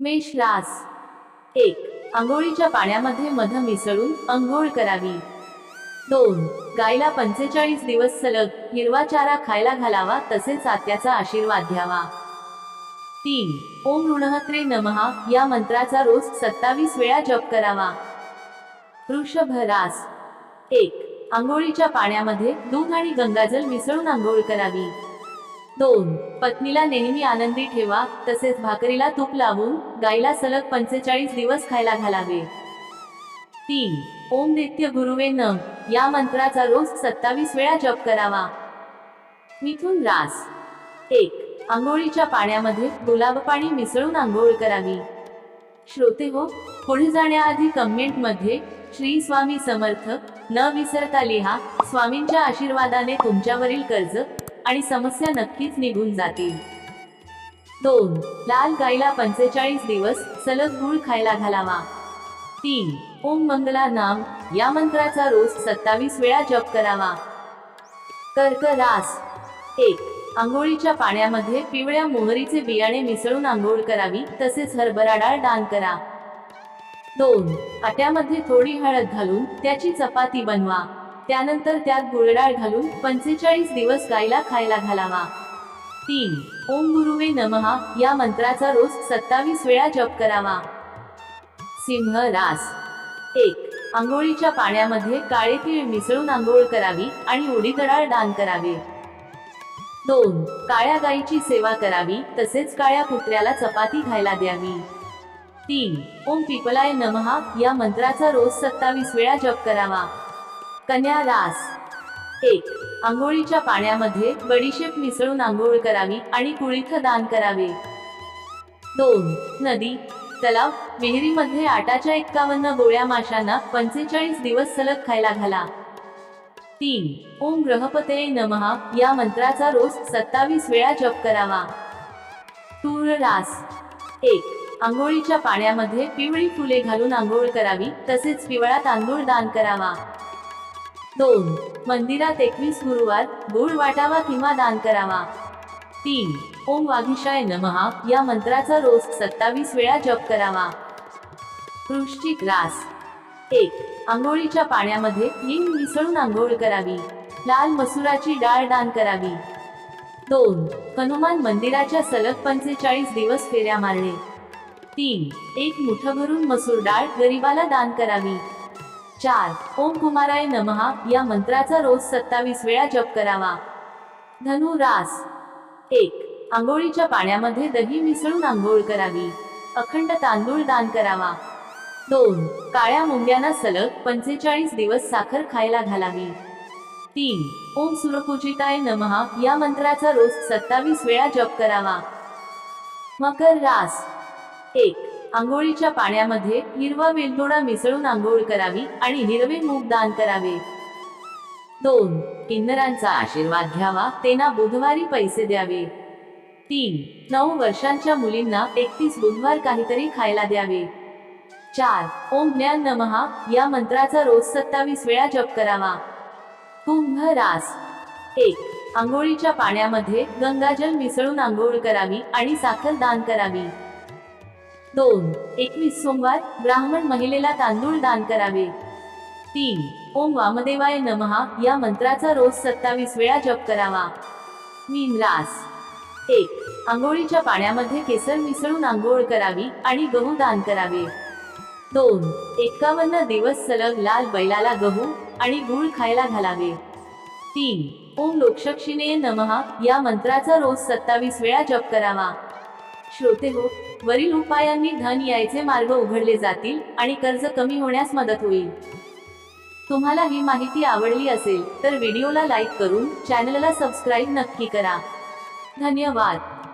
मेष रास एक आंघोळीच्या पाण्यामध्ये मध मिसळून अंघोळ करावी. दोन गायला पंचेचाळीस दिवस सलग हिरवा चारा खायला घालावा तसेच आत्याचा आशीर्वाद घ्यावा. तीन ओम ऋणहत्रे नमहा या मंत्राचा रोज सत्तावीस वेळा जप करावा. वृषभ रास. एक आंघोळीच्या पाण्यामध्ये दूध आणि गंगाजल मिसळून आंघोळ करावी. दोन. पत्नीला नेहमी आनंदी ठेवा तसेच भाकरीला तूप लावून गायला सलग पंचेचाळीस दिवस खायला घालावे. तीन. ओम नित्य गुरुवे न या मंत्राचा रोज सत्तावीस वेळा जप करावा. मिथून रास. एक. आंघोळीच्या पाण्यामध्ये गुलाब पाणी मिसळून आंघोळ करावी. श्रोते हो पुढे जाण्याआधी कमेंटमध्ये श्री स्वामी समर्थ न विसरता लिहा स्वामींच्या आशीर्वादाने तुमच्यावरील कर्ज आणि समस्या नक्कीच निघून जातील. दोन लाल गाईला पंचेचाळीस दिवस सलग गुळ खायला घालावा. तीन ओम मंगला नाम या मंत्राचा रोज सत्तावीस वेळा जप करावा. कर्क रास एक आंघोळीच्या पाण्यामध्ये पिवळ्या मोहरीचे बियाणे मिसळून आंघोळ करावी तसेच हरभरा डाळ दान करा. दोन आट्यामध्ये थोडी हळद घालून त्याची चपाती बनवा. त्यानंतर त्यात गुळडाळ घालून पंचेचाळीस दिवस गायला खायला घालावा. तीन. ओम गुरुवे नमहा या मंत्राचा रोज सत्तावीस वेळा जप करावा. सिंह रास. एक. आंघोळीच्या पाण्यामध्ये काळे तीळ मिसळून आंघोळ करावी आणि उडीदडाळ दान करावे. दोन. काळ्या गायीची सेवा करावी तसेच काळ्या कुत्र्याला चपाती खायला द्यावी. तीन. ओम पिपलाय नमहा या मंत्राचा रोज सत्तावीस वेळा जप करावा. कन्या रास. एक आंघोळीच्या पाण्यामध्ये बडीशेप मिसळून आंघोळ करावी आणि कुळीथ दान करावे. दोन नदी तलाव विहिरीमध्ये आटाच्या एक्कावन्न गोळ्या माशांना पंचेचाळीस दिवस सलग खायला घाला. तीन ओम ग्रहपते नमहा या मंत्राचा रोज सत्तावीस वेळा जप करावा. तूळ रास. एक आंघोळीच्या पाण्यामध्ये पिवळी फुले घालून आंघोळ करावी तसेच पिवळा तांदूळ दान करावा. दोन. मंदिरात एकवीस गुरुवार गुळ वाटावा किंवा दान करावा. तीन. ओम वाघिशाय नमहा या मंत्राचा रोज सत्तावीस वेळा जप करावा. वृश्चिक रास. एक. आंघोळीच्या पाण्यामध्ये हिंग मिसळून आंघोळ करावी. लाल मसुराची डाळ दान करावी. दोन. हनुमान मंदिराच्या सलग पंचेचाळीस दिवस फेऱ्या मारणे. तीन. एक मुठ भरून मसूर डाळ गरिबाला दान करावी. चार. ओम कुमाराय नमहा या मंत्राचा रोज सत्तावीस वेळा जप करावा. धनु रास. एक. आंघोळीच्या पाण्यामध्ये दही मिसळून आंघोळ करावी. अखंड तांदूळ दान करावा. दोन. काळ्या मुंग्यांना सलग पंचेचाळीस दिवस साखर खायला घालावी. तीन. ओम सुरपूजिताय नमहा या मंत्राचा रोज सत्तावीस वेळा जप करावा. मकर रास. एक. आंघोळीच्या पाण्यामध्ये हिरवा वेलदोडा मिसळून आंघोळ करावी आणि हिरवे मूग दान करावे. दोन किन्नरांचा आशीर्वाद घ्यावा त्यांना बुधवारी पैसे द्यावे. तीन नऊ वर्षांच्या मुलींना एकतीस बुधवार काहीतरी खायला द्यावे. चार ओम ज्ञान नमहा या मंत्राचा रोज सत्तावीस वेळा जप करावा. कुंभ रास. एक आंघोळीच्या पाण्यामध्ये गंगाजल मिसळून आंघोळ करावी आणि साखर दान करावी. दोन. एकवीस सोमवार ब्राह्मण महिलेला तांदूळ दान करावे. तीन. ओम वामदेवाय नमहा या मंत्राचा रोज सत्तावीस वेळा जप करावा. मीन रास. एक. आंघोळीच्या पाण्यामध्ये केसर मिसळून आंघोळ करावी आणि गहू दान करावे. दोन. एकावन्न दिवस सलग लाल बैलाला गहू आणि गुळ खायला घालावे. तीन. ओम लोकशक्षिणे नमहा या मंत्राचा रोज सत्तावीस वेळा जप करावा. श्रोते हो. वरील उपायांनी धन यायचे मार्ग उघडले जातील आणि कर्ज कमी होण्यास मदत होईल. तुम्हाला ही माहिती आवडली असेल तर व्हिडिओला लाईक करून चॅनलला सबस्क्राईब नक्की करा. धन्यवाद.